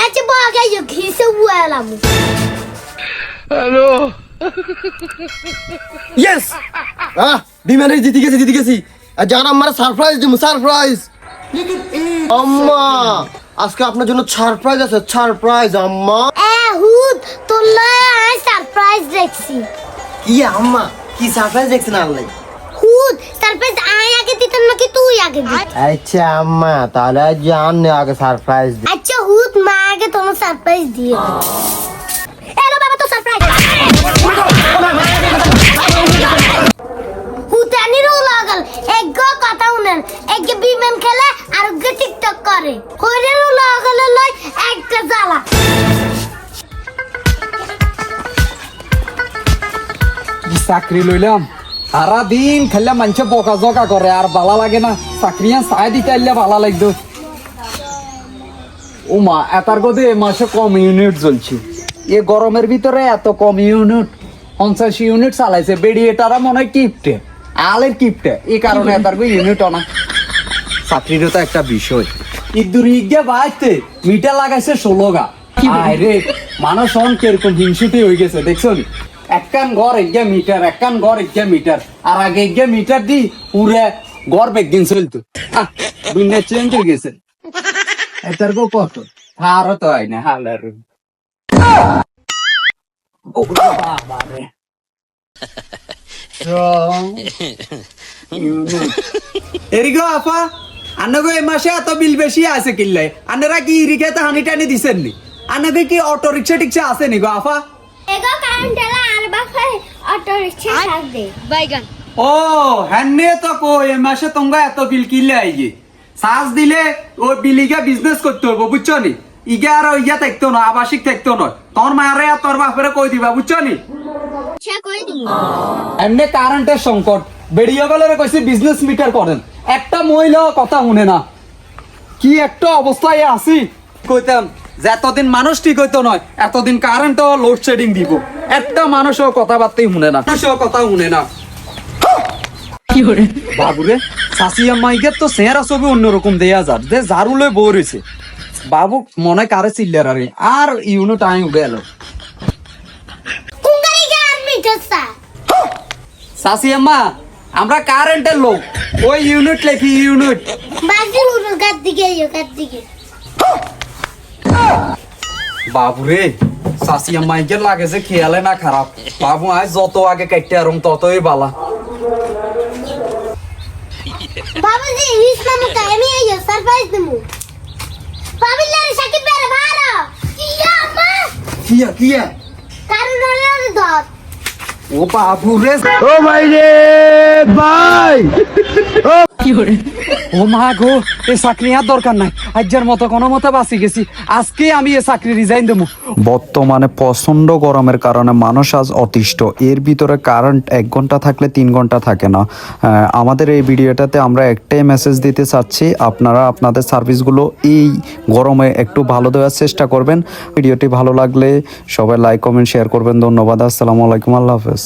কথা না নাচে বগে ইউ ঘিসে উয়ালাম ইয়েস আহ বিমানে জিতে গেছি জিতে গেছি আর জান আমার সারপ্রাইজ দিব সারপ্রাইজ আম্মা আজকে আপনার জন্য সারপ্রাইজ আছে সারপ্রাইজ আম্মা এ হুদ তোর লয়ে আই সারপ্রাইজ দেখছি। কি আম্মা কি সারপ্রাইজ দেখছেন আল্লাহ হুদ সারপ্রাইজ আই আগে দিতেন নাকি তুই আগে দিত আচ্ছা আম্মা তাহলে জান আগে সারপ্রাইজ আচ্ছা আগে তোমার সারপ্রাইজ দিয়ে এলো বাবা তো সারপ্রাইজ খেলে টিকটক চাকরি লইলাম। সারা দিন খাইলে মানুষে বকা জকা করে, আর ভালো লাগে না। চাকরি চাই দিতে আইলে ভালো লাগতো ও মা এতার গদে এ মাসে কম ইউনিট জ্বলছে। এ গরমের ভিতরে এত কম ইউনিট পঞ্চাশ ইউনিট চালাইছে এটারা মনে হয় কিপটে আলের কিপটে এই কারণে এতার গো ইউনিট অনা চাকরিরও তো একটা বিষয়। ইদুর বাঁচতে মিটার লাগাইছে ষোলো গা আরে মানুষ অন কীরকম হিংসুটি হয়ে গেছে দেখছ নি? একখান ঘর এগিয়ে মিটার একখান ঘর এগিয়ে মিটার। আর আগে এগিয়ে মিটার দি পুরে ঘর বেগদিন চলতো। দুনিয়া চেঞ্জ হয়ে গেছে। এটার গো কত? হারও তো হয় না হালার। ও বাবা রে। এরিগো আপা আন্নাগো এই মাসে এত বিল বেশি আছে কিল্লাই। আন্নারা কি ইরিকে তো হানি টানি দিছেন নি? আন্নাগে কি অটো রিক্সা টিক্সা আছে নি গো আফা এগো কারেন্ট এলা আর বাফে অটো রিকশা থাকবে বাইগান। ও হ্যান্নে তো কো এই মাসে তোমরা এত বিল কিনলে আইগে। সাজ দিলে ও বিলিগে বিজনেস করতে হব বুঝছ নি? ইগে আর ইয়া থাকতো না আবাসিক থাকতো নয়। তোর মারে আর তোর বাপরে কই দিবা বুঝছ নি? দিই এমনি কারেন্টের সংকট। বেরিয়ে গেলে কইছি বিজনেস মিটার করেন। একটা মহিলা কথা শুনে না। কি একটা অবস্থায় আছি? কইতাম যে এতদিন মানুষ ঠিক হইতো নয় এতদিন কারেন্টও লোডশেডিং দিব। একটা মানুষও কথাবার্তাই শুনে না মানুষও কথা শুনে না। কি বাবুরে শাসি আম্মাইকে তো চেহারা ছবি অন্যরকম দেয়া যার। যে ঝাড়ু লই বই রয়েছে বাবু মনে কারে চিল্লার আরে আর ইউনো টাইম গার মিটাসা আম্মা আমরা কারেন্টের লোক ওই ইউনিট লেখি ইউনিট। বাবুরে শাসি আম্মাইকে লাগে যে খেয়ালে না খারাপ বাবু আজ যত আগে কাটতে আরম ততই বালা। বাবাজি ইসলাম আমি আইয়ো সারপ্রাইজ দিমু পাবিল্লার সাকিব বেরে ভালো কিয়া মা? কিয়া কিয়া? কারণ হলো দত ও বাবুরে ও ভাই রে ভাই। ও মা গো এই চাকরি আর দরকার নাই। আজ্জার মতো কোনো মতো বাঁচি গেছি। আজকে আমি এই চাকরি রিজাইন দেবো। বর্তমানে প্রচণ্ড গরমের কারণে মানুষ আজ অতিষ্ঠ। এর ভিতরে কারেন্ট এক ঘণ্টা থাকলে তিন ঘণ্টা থাকে না। আমাদের এই ভিডিওটাতে আমরা একটাই মেসেজ দিতে চাচ্ছি। আপনারা আপনাদের সার্ভিসগুলো এই গরমে একটু ভালো দেওয়ার চেষ্টা করবেন। ভিডিওটি ভালো লাগলে সবাই লাইক কমেন্ট শেয়ার করবেন। ধন্যবাদ। আসসালামু আলাইকুম। আল্লাহ হাফেজ।